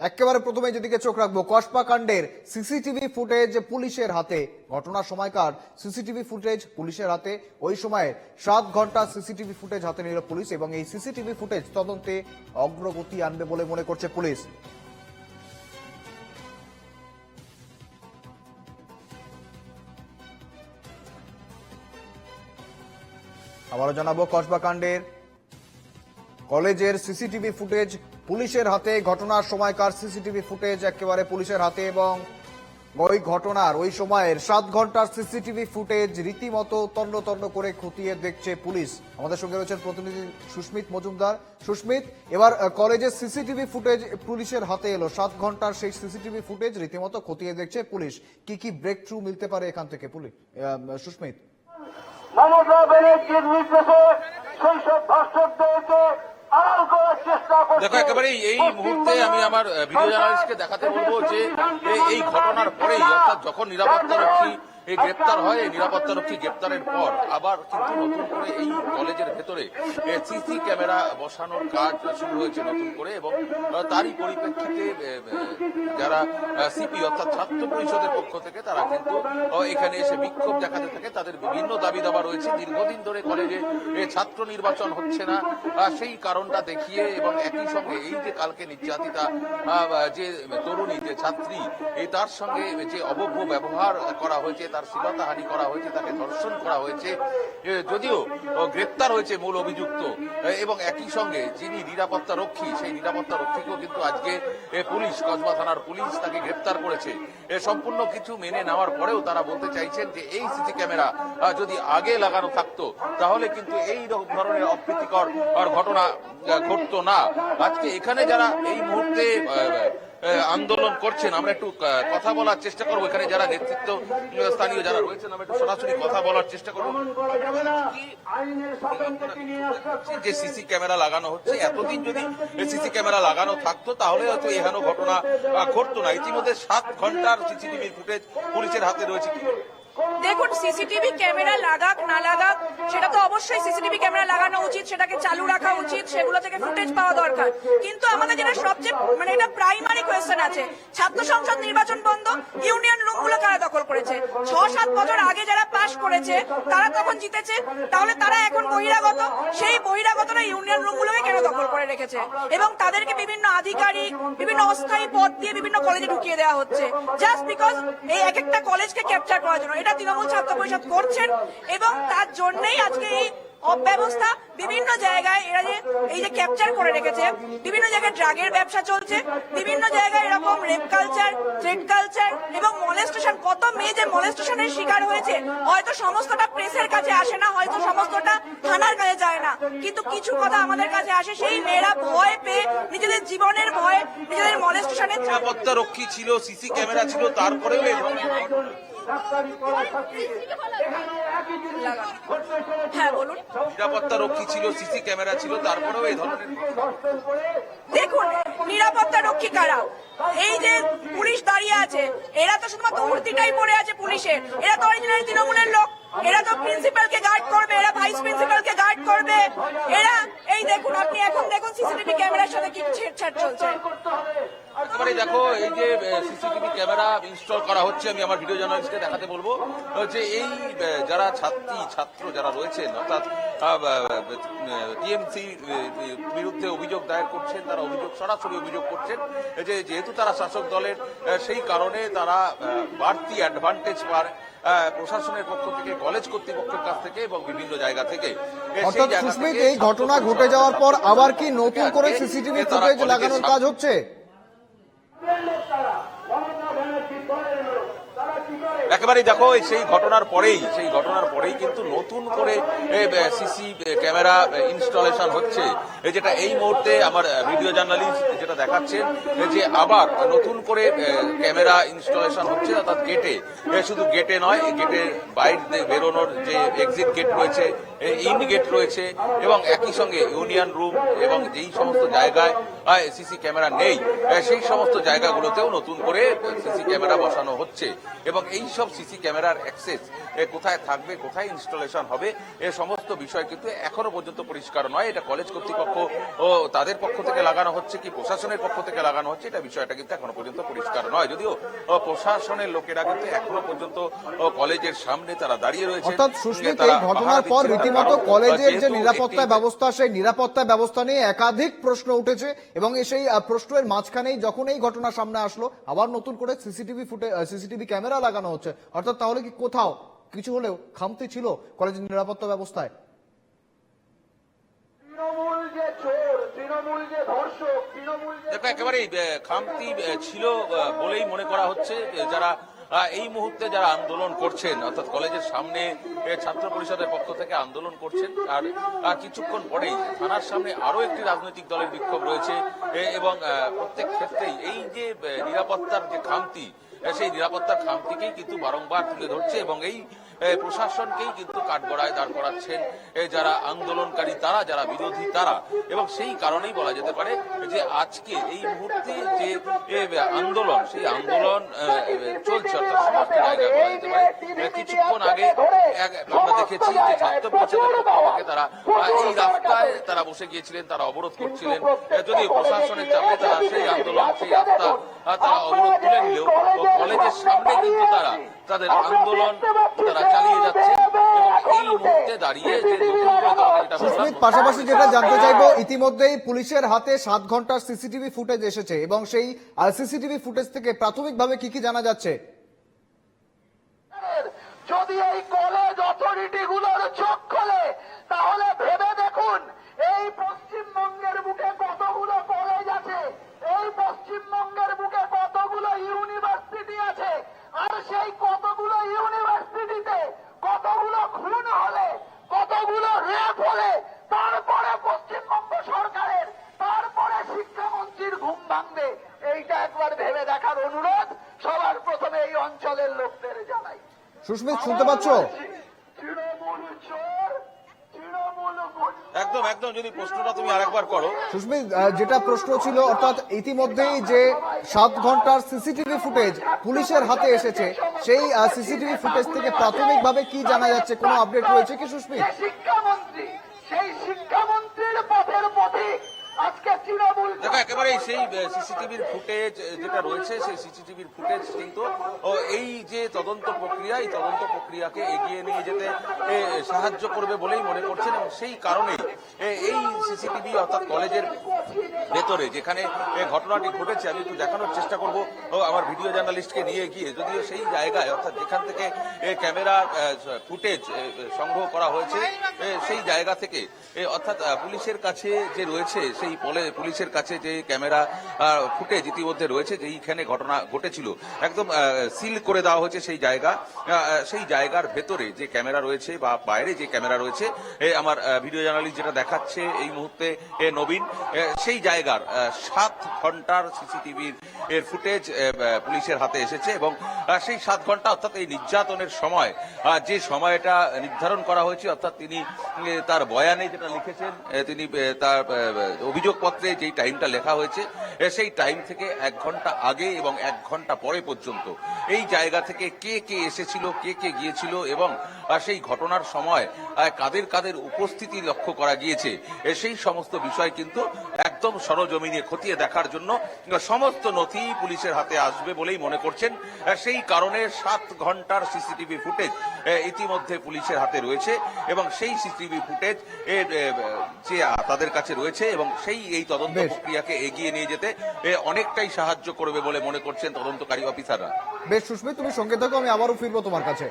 একেবারে প্রথমে যেদিকে চোখ রাখব কসবা কাণ্ডের সিসিটিভি ফুটেজ পুলিশের হাতে। ঘটনার সময়কার সিসিটিভি ফুটেজ পুলিশের হাতে। ওই সময়ে সাত ঘণ্টা সিসিটিভি ফুটেজ হাতে নিল পুলিশ এবং এই সিসিটিভি ফুটেজ তদন্তে অগ্রগতি আনবে বলে মনে করছে পুলিশ। আবারও জানাব কসবা কাণ্ডের কলেজের সিসিটিভি ফুটেজ পুলিশের হাতে ঘটনার সময়কার সিসিটিভি ফুটেজ একেবারে পুলিশের হাতে এবং ওই ঘটনার ওই সময়ের সাত ঘণ্টার সিসিটিভি ফুটেজ রীতিমতো তন্ন তন্ন করে খতিয়ে দেখছে পুলিশ। আমাদের সঙ্গে রয়েছেন প্রতিনিধি সুস্মিত মজুমদার। সুস্মিত, এবার কলেজের সিসিটিভি ফুটেজ পুলিশের হাতে এলো। সাত ঘণ্টার সেই সিসিটিভি ফুটেজ রীতিমতো খতিয়ে দেখছে পুলিশ। কি কি ব্রেক থ্রু মিলতে পারে এখান থেকে পুলিশ? সুস্মিত। মমতা ব্যানার্জির নির্দেশে সেই সব দেখো একেবারে এই মুহূর্তে আমি আমার ভিডিও জার্নালিস্টকে দেখাতে বলব যে এই- এই ঘটনার পরেই অর্থাৎ যখন নিরাপত্তা রক্ষী এই গ্রেপ্তার হয়, এই নিরাপত্তা রক্ষী গ্রেপ্তারের পর আবার কিন্তু নতুন করে এই কলেজের ভেতরে সিসি ক্যামেরা বসানোর কাজ শুরু হয়েছে নতুন করে এবং তারই পরিপ্রেক্ষিতে যারা সিপি অর্থাৎ ছাত্র পরিষদের পক্ষ থেকে তারা কিন্তু এখানে এসে বিক্ষোভ দেখাতে থাকে। তাদের বিভিন্ন দাবি দাবা রয়েছে। দীর্ঘদিন ধরে কলেজে ছাত্র নির্বাচন হচ্ছে না। সেই কারণটা দেখিয়ে এবং একই সঙ্গে এই যে কালকে নির্যাতিতা যে তরুণী, যে ছাত্রী তার সঙ্গে যে অবভ্য ব্যবহার করা হয়েছে তার শ্লীলতাহানি করা হয়েছে, তাকে ধর্ষণ করা হয়েছে। যদিও গ্রেপ্তার হয়েছে মূল অভিযুক্ত। এবং একই সঙ্গে যিনি নিরাপত্তা রক্ষী, সেই নিরাপত্তা রক্ষীকেও কিন্তু আজকে পুলিশ, কসবা থানার পুলিশ তাকে গ্রেপ্তার করেছে। সম্পূর্ণ কিছু মেনে নেওয়ার পরেও তারা বলতে চাইছেন যে, এই সিসি ক্যামেরা যদি আগে লাগানো থাকতো, তাহলে কিন্তু এই ধরনের অপ্রীতিকর ঘটনা ঘটতো না। আজকে এখানে যারা এই মুহূর্তে আন্দোলন করছেন, আমরা একটু কথা বলার চেষ্টা করব এখানে যারা নেতৃত্ব স্থানীয় যারা রয়েছেন, আমরা একটু সরাসরি কথা বলার চেষ্টা করব। যে সিসি ক্যামেরা লাগানো হচ্ছে, এতদিন যদি সিসি ক্যামেরা লাগানো থাকতো, তাহলে হয়তো এহেন ঘটনা ঘটতো না ইতিমধ্যে সাত ঘণ্টার সিসিটিভি ফুটেজ পুলিশের হাতে রয়েছে কি? দেখুন সিসিটিভি ক্যামেরা লাগাক, না লাগাক, সেটা তো অবশ্যই সিসিটিভি ক্যামেরা লাগানো উচিত, সেটাকে চালু রাখা উচিত, সেগুলো থেকে ফুটেজ পাওয়া দরকার। কিন্তু আমাদের যেটা সবচেয়ে মানে এটা প্রাইমারি কোয়েশ্চেন আছে। ছাত্র সংসদ নির্বাচন বন্ধ ইউনিয়ন রুমগুলো কারা দখল করেছে? ছ সাত বছর আগে যারা পাশ করেছে, তারা তখন জিতেছে, তাহলে তারা এখন বহিরাগত? সেই বহিরাগতরা ইউনিয়ন রুম গুলোকে কেন দখল করে রেখেছে? এবং তাদেরকে বিভিন্ন আধিকারিক, বিভিন্ন অস্থায়ী পদ দিয়ে বিভিন্ন কলেজে ঢুকিয়ে দেওয়া হচ্ছে। জাস্ট বিকজ এই এক একটা কলেজকে ক্যাপচার করার জন্য। এটা তৃণমূল ছাত্র পরিষদ করছেন এবং তার জন্যই আজকে এই অব্যবস্থা বিভিন্ন জায়গায় এরা যে এই যে ক্যাপচার করে রেখেছে, বিভিন্ন জায়গায় ড্রাগের ব্যবসা চলছে, বিভিন্ন জায়গায় এরকম রেপ কালচার থ্রেড কালচার এবং মলেস্টেশন কত মেয়ে যে মলেস্টেশনের শিকার হয়েছে, হয়তো সমস্তটা প্রেসের কাছে আসে না, হয়তো সমস্তটা থানার কাছে যায় না। কিন্তু কিছু কথা আমাদের কাছে আসে, সেই মেয়েরা ভয় পেয়ে নিজেদের জীবনের ভয়ে, নিজেদের মলেস্টেশনের নিরাপত্তা রক্ষী ছিল, সিসি ক্যামেরা ছিল, তারপরেও হ্যাঁ বলুন। নিরাপত্তা রক্ষী ছিল সিসি ক্যামেরা ছিল তারপরেও এই ধরনের দেখুন নিরাপত্তা রক্ষী কারা? এই যে পুলিশ দাঁড়িয়ে আছে, এরা তো শুধুমাত্র মূর্তিটাই পড়ে আছে পুলিশের এরা তো অরিজিনাল তৃণমূলের লোক। এরা তো প্রিন্সিপালকে গার্ড করবে, এরা ভাইস প্রিন্সিপালকে গার্ড করবে। এরা, এই দেখুন, আপনি এখন দেখুন সিসিটিভি ক্যামেরার সাথে কি ছেড়ছাড় চলছে। একেবারে দেখো, এই যে সিসিটিভি ক্যামেরা ইনস্টল করা হচ্ছে, আমি আমার ভিডিও জার্নালিস্টকে দেখাতে বলব। যে এই যারা ছাত্রী, ছাত্র যারা রয়েছেন, অর্থাৎ টিএমসি বিরুদ্ধে অভিযোগ দায়ের করছেন, তারা অভিযোগ, সরাসরি অভিযোগ করছেন। যেহেতু তারা শাসক দলের সেই কারণে তারা বাড়তি অ্যাডভান্টেজ পায় প্রশাসনের পক্ষ থেকে কলেজ কর্তৃপক্ষের কাছ থেকে এবং বিভিন্ন জায়গা থেকে। অর্থাৎ সুস্মিত এই ঘটনা ঘটে যাওয়ার পর আবার কি নতুন করে সিসিটিভি ফুটেজ লাগানোর কাজ হচ্ছে? একেবারেই দেখো সেই ঘটনার পরেই সেই ঘটনার পরেই কিন্তু নতুন করে সিসি ক্যামেরা ইনস্টলেশন হচ্ছে। যেটা এই মুহূর্তে আমার ভিডিও জার্নালিস্ট যেটা দেখাচ্ছেন যে আবার নতুন করে ক্যামেরা ইনস্টলেশন হচ্ছে, অর্থাৎ গেটে শুধু গেটে নয় গেটের বাইরে বেরোনোর যে এক্সিট গেট রয়েছে ইন গেট রয়েছে, এবং একই সঙ্গে ইউনিয়ন রুম এবং যেই সমস্ত জায়গায় সিসি ক্যামেরা নেই সেই সমস্ত জায়গাগুলোতেও নতুন করে সিসি ক্যামেরা বসানো হচ্ছে। এবং এই সব সিসি ক্যামেরার অ্যাক্সেস কোথায় থাকবে, কোথায় ইনস্টলেশন হবে, এ সমস্ত বিষয় কিন্তু এখনও পর্যন্ত পরিষ্কার নয়। এটা কলেজ কর্তৃপক্ষ ও তাদের পক্ষ থেকে লাগানো হচ্ছে কি? প্রশাসনের পক্ষ থেকে লাগানো হচ্ছে? এটা বিষয়টা কিন্তু এখনও পর্যন্ত পরিষ্কার নয়। যদিও প্রশাসনের লোকেরা কিন্তু এখনও পর্যন্ত কলেজের সামনে তারা দাঁড়িয়ে রয়েছে। অর্থাৎ সুস্মিত এই ঘটনার পর রীতিমতো কলেজের যে নিরাপত্তা ব্যবস্থা সেই নিরাপত্তা ব্যবস্থা নিয়ে একাধিক প্রশ্ন উঠেছে এবং সেই প্রশ্নের মাঝখানেই যখন এই ঘটনা সামনে আসলো আবার নতুন করে সিসিটিভি ফুটে সিসিটিভি ক্যামেরা লাগানো হচ্ছে। অর্থাৎ তাহলে কি কোথাও কিছু হলেও খামতি ছিল কলেজের নিরাপত্তা ব্যবস্থায় তৃণমূল যে চোর তৃণমূল যে ধর্ষক তৃণমূল যে দেখো, একেবারেই খামতি ছিল বলেই মনে করা হচ্ছে যারা এই মুহূর্তে যারা আন্দোলন করছেন, অর্থাৎ কলেজের সামনে ছাত্র পরিষদের পক্ষ থেকে আন্দোলন করছেন, আর কিছুক্ষণ পরেই থানার সামনে আরও একটি রাজনৈতিক দলের বিক্ষোভ রয়েছে এবং প্রত্যেক ক্ষেত্রেই এই যে নিরাপত্তার যে খামতি সেই নিরাপত্তার খামতিকেই কিন্তু বারংবার তুলে ধরছে এবং এই প্রশাসনকেই কিন্তু কাঠগড়ায় দাঁড় করাচ্ছেন। যারা আন্দোলনকারী তারা যারা বিরোধী তারা। এবং সেই কারণেই বলা যেতে পারে যে আজকে এই মুহূর্তে যে আন্দোলন সেই আন্দোলন চলছে কিছুক্ষণ আগে আমরা দেখেছি যে ছাত্র পরিষদের তারা এই রাস্তায় তারা বসে গিয়েছিলেন তারা অবরোধ করছিলেন। এ, যদিও প্রশাসনের চাপে তারা সেই আন্দোলন সেই রাস্তা তারা অবরোধ তুলে নিলেও ও কলেজের সামনে কিন্তু তারা তাদের আন্দোলন তারা চালিয়ে যাচ্ছে। এই মুহূর্তে দাঁড়িয়ে যে পাশাপাশি যেটা জানতে চাইব ইতিমধ্যেই পুলিশের হাতে সাত ঘণ্টার সিসিটিভি ফুটেজ এসেছে এবং সেই সিসিটিভি ফুটেজ থেকে প্রাথমিকভাবে কি কি জানা যাচ্ছে? সুস্মিত শুনতে পাচ্ছ? একদম একদম যদি প্রশ্নটা তুমি আরেকবার করো। সুস্মিত যেটা প্রশ্ন ছিল অর্থাৎ ইতিমধ্যেই যে সাত ঘণ্টার সিসিটিভি ফুটেজ পুলিশের হাতে এসেছে সেই সিসিটিভি ফুটেজ থেকে প্রাথমিকভাবে কি জানা যাচ্ছে কোনো আপডেট রয়েছে কি সুস্মিত যে শিক্ষামন্ত্রী সেই শিক্ষামন্ত্রীর পথের পথিক আজকে তৃণমূল দেখো একেবারে সেই সিসিটিভির ফুটেজ যেটা রয়েছে, সেই সিসিটিভির ফুটেজ কিন্তু এই যে তদন্ত প্রক্রিয়া, এই তদন্ত প্রক্রিয়াকে এগিয়ে নিয়ে যেতে সাহায্য করবে বলেই মনে করছেন এবং সেই কারণেই এই সিসিটিভি অর্থাৎ কলেজের ভেতরে, যেখানে ঘটনাটি ঘটেছে, আমি একটু দেখানোর চেষ্টা করব। আমার ভিডিও জার্নালিস্টকে নিয়ে গিয়ে, যদিও সেই জায়গায়, অর্থাৎ যেখান থেকে ক্যামেরা ফুটেজ সংগ্রহ করা হয়েছে সেই জায়গা থেকে অর্থাৎ পুলিশের কাছে যে রয়েছে, সেই পলে- পুলিশের কাছে যে ক্যামেরা ফুটেজ ইতিমধ্যে রয়েছে, যেইখানে ঘটনা ঘটেছিল, একদম সিল করে দেওয়া হয়েছে সেই জায়গা সেই জায়গার ভেতরে যে ক্যামেরা রয়েছে, বা বাইরে যে ক্যামেরা রয়েছে আমার ভিডিও জার্নালিস্ট যেটা দেখাচ্ছে এই মুহূর্তে নবীন সেই জায়গার আহ, সাত ঘণ্টার সিসিটিভির এর ফুটেজ পুলিশের হাতে এসেছে এবং সেই সাত ঘণ্টা অর্থাৎ এই নির্যাতনের সময় যে সময়টা নির্ধারণ করা হয়েছে অর্থাৎ তিনি তার বয়ানে যেটা লিখেছেন তিনি তার অভিযোগপত্রে যেই টাইমটা লেখা হয়েছে সেই টাইম থেকে এক ঘণ্টা আগে এবং এক ঘণ্টা পরে পর্যন্ত এই জায়গা থেকে কে কে এসেছিল কে কে গিয়েছিল এবং সেই ঘটনার সময় কাদের কাদের উপস্থিতি লক্ষ্য করা গিয়েছে সেই সমস্ত বিষয় কিন্তু একদম সরজমিনে খতিয়ে দেখার জন্য সমস্ত নথি পুলিশের হাতে আসবে বলেই মনে করছেন। সেই কারণে সাত ঘণ্টার সিসিটিভি ফুটেজ ইতিমধ্যে পুলিশের হাতে রয়েছে এবং সেই সিসিটিভি ফুটেজ যে তাদের কাছে রয়েছে এবং সেই এই তদন্ত প্রক্রিয়াকে এগিয়ে নিয়ে যেতে অনেকটাই সাহায্য করবে বলে মনে করছেন তদন্তকারী অফিসাররা। বেশ সুস্মিত তুমি সঙ্গে থাকো আমি আবারও ফিরবো তোমার কাছে।